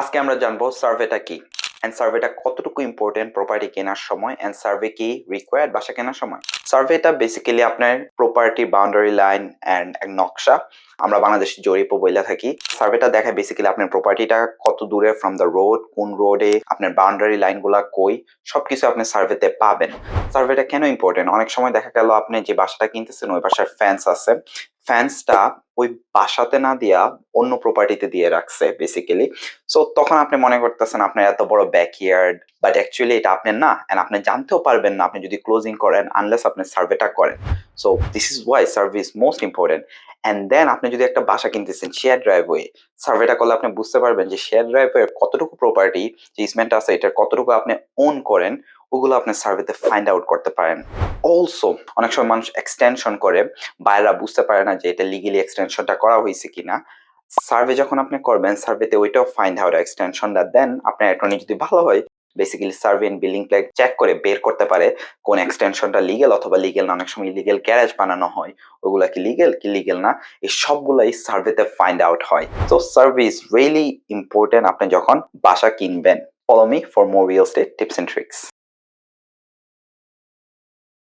আজকে আমরা জানব সার্ভেটা কি? অ্যান্ড সার্ভেটা কতটুকু ইম্পর্টেন্ট প্রপার্টি কেনার সময়? অ্যান্ড সার্ভে কি রিকোয়ার্ড বাসা কেনার সময়? সার্ভেটা বেসিক্যালি আপনার প্রপার্টি বাউন্ডারি লাইন অ্যান্ড এক নকশা। আমরা বাংলাদেশে জরিপও বইলা থাকি। সার্ভেটা দেখায় বেসিক্যালি আপনার প্রপার্টিটা কত দূরে ফ্রম দ্য রোড কোন রোডে আপনার বাউন্ডারি লাইনগুলা কই, সবকিছু আপনি সার্ভেতে পাবেন। সার্ভেটা কেন ইম্পর্টেন্ট অনেক সময় দেখা গেল আপনি যে বাসাটা কিনতেছেন, ওই বাসার ফ্যান্স আছে। ফ্যান্সটা ওই বাসাতে না দিয়া অন্য প্রপার্টিতে দিয়ে রাখছে বেসিক্যালি সো তখন আপনি মনে করতেছেন আপনার এত বড় ব্যাকইয়ার্ড বাট অ্যাকচুয়ালি এটা আপনার না অ্যান্ড আপনি জানতেও পারবেন না, আপনি যদি ক্লোজিং করেন আনলেস আপনি সার্ভেটা করেন। So this is why service most important and then আপনি যদি একটা বাসা কিনতেছেন শেয়ার ড্রাইভওয়ে সার্ভেটা করলে আপনি বুঝতে পারবেন যে শেয়ার ড্রাইভওয়ে কতটুকু প্রপার্টি যে ইসমেন্ট আছে, এটার কতটুকু আপনি ওন করেন, ওগুলো আপনি সার্ভেতে ফাইন্ড আউট করতে পারেন। অলসো অনেক সময় মানুষ এক্সটেনশন করে বাইরা বুঝতে পারে না যে এটা লিগেলি এক্সটেনশনটা করা হয়েছে কিনা। সার্ভে যখন আপনি করবেন সার্ভেতে ওইটাও ফাইন্ড আউট এক্সটেনশনটা দেন আপনার অ্যাটর্নি যদি ভালো হয় basically survey and building plan check করে বের করতে পারে কোন এক্সটেনশনটা লিগেল অথবা লিগেল না। অনেক সময় ইলিগেল গ্যারেজ বানানো হয়, ওগুলা কি লিগেল কি লিগেল না, এই সবগুলাই সার্ভেতে ফাইন্ড আউট হয়। তো সার্ভিস রিয়েলি ইম্পর্টেন্ট আপনি যখন বাসা কিনবেন। Follow me for more real estate tips and tricks